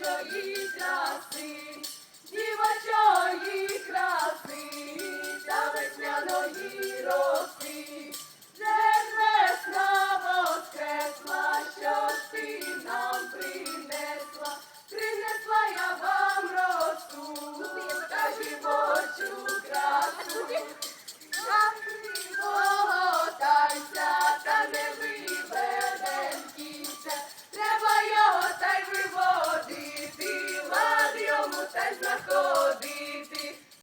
дівочої краси, дівочої краси.